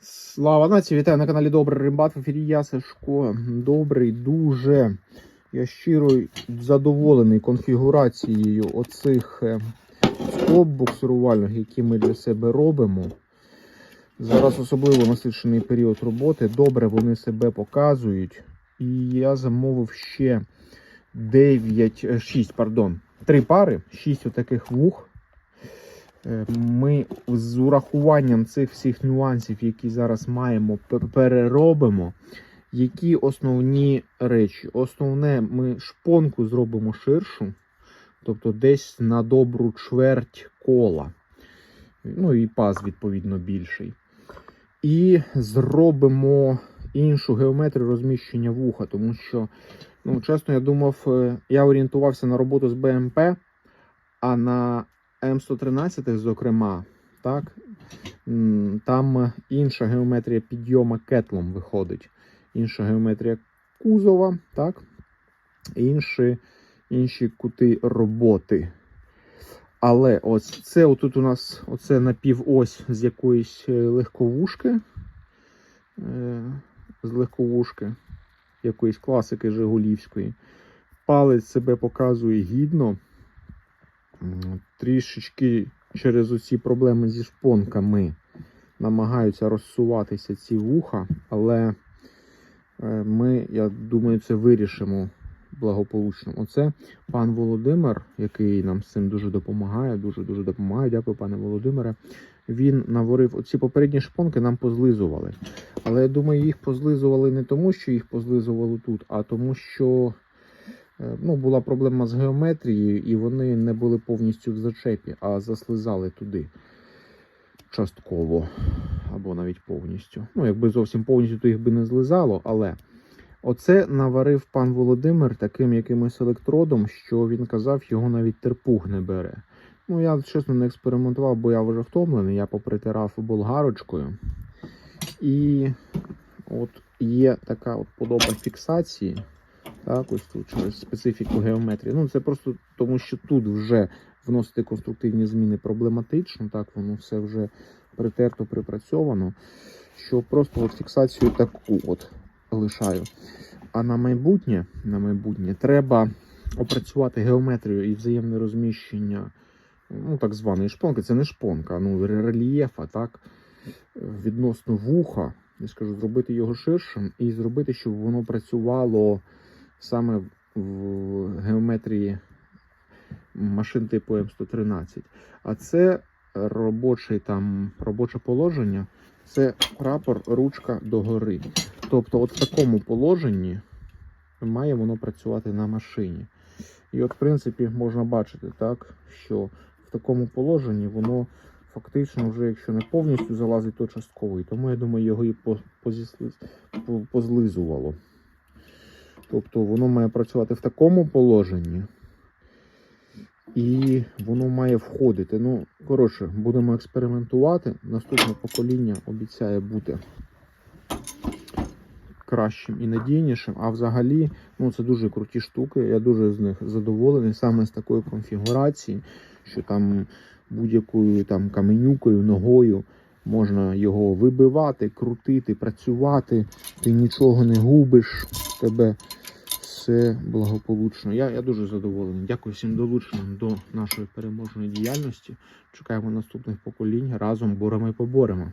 Слава нації, вітаю на каналі Добрий Римбат. В ефірі я Сашко. Добрий, дуже. Я щиро задоволений конфігурацією оцих е, скоб буксирувальних, які ми для себе робимо. Зараз особливо насичений період роботи. Добре вони себе показують. І я замовив ще 9, е, 6, пардон, 3 пари, 6 отаких вух. Е, Ми з урахуванням цих всіх нюансів, які зараз маємо, переробимо. Які основні речі? Основне, ми шпонку зробимо ширшу, тобто десь на добру чверть кола. Ну і паз, відповідно, більший. І зробимо іншу геометрію розміщення вуха, тому що, ну, чесно, я думав, е, я орієнтувався на роботу з БМП, а на М113, зокрема, так, там інша геометрія підйома кетлом виходить. Інша геометрія кузова, так, інші, інші кути роботи. Але ось це отут у нас оце напівось з якоїсь е, легковушки. Е, з легковушки якоїсь класики Жигулівської. Палець себе показує гідно. Трішечки через оці проблеми зі шпонками намагаються розсуватися ці вуха, але е, ми, я думаю, це вирішимо благополучно. Оце пан Володимир, який нам з цим дуже допомагає, дуже-дуже допомагає. Дякую, пане Володимире. Він наварив оці попередні шпонки нам позлизували. Але я думаю, їх позлизували не тому, що їх позлизували тут, а тому, що ну, була проблема з геометрією, і вони не були повністю в зачепі, а заслизали туди частково або навіть повністю. Ну, якби зовсім повністю, то їх би не злизало, але оце наварив пан Володимир таким якимось електродом, що він казав, його навіть терпух не бере. Ну, я чесно не експериментував, бо я вже втомлений. Я попритирав болгарочкою. І от є така от подоба фіксації. Так, ось тут через специфіку геометрії. Ну, це просто тому, що тут вже вносити конструктивні зміни проблематично, так, воно все вже притерто, припрацьовано. Що просто от фіксацію таку от лишаю. А на майбутнє, на майбутнє треба опрацювати геометрію і взаємне розміщення ну, так званої шпонки. Це не шпонка, ну, рельєфа, так, відносно вуха. Я скажу, зробити його ширшим і зробити, щоб воно працювало саме в геометрії машин типу М113. А це робочий, там, робоче положення, це прапор ручка догори. Тобто, от в такому положенні має воно працювати на машині. І от, в принципі, можна бачити, так, що в такому положенні воно фактично вже, якщо не повністю залазить, то частково. І тому я думаю, його і по- позлизувало. Тобто воно має працювати в такому положенні. І воно має входити. Ну, коротше, будемо експериментувати. Наступне покоління обіцяє бути кращим і надійнішим. А взагалі, ну це дуже круті штуки. Я дуже з них задоволений саме з такої конфігурації, що там будь-якою там каменюкою, ногою можна його вибивати, крутити, працювати. Ти нічого не губиш, тебе все благополучно. Я, я дуже задоволений. Дякую всім долученим до нашої переможної діяльності. Чекаємо наступних поколінь. Разом боремо і поборемо.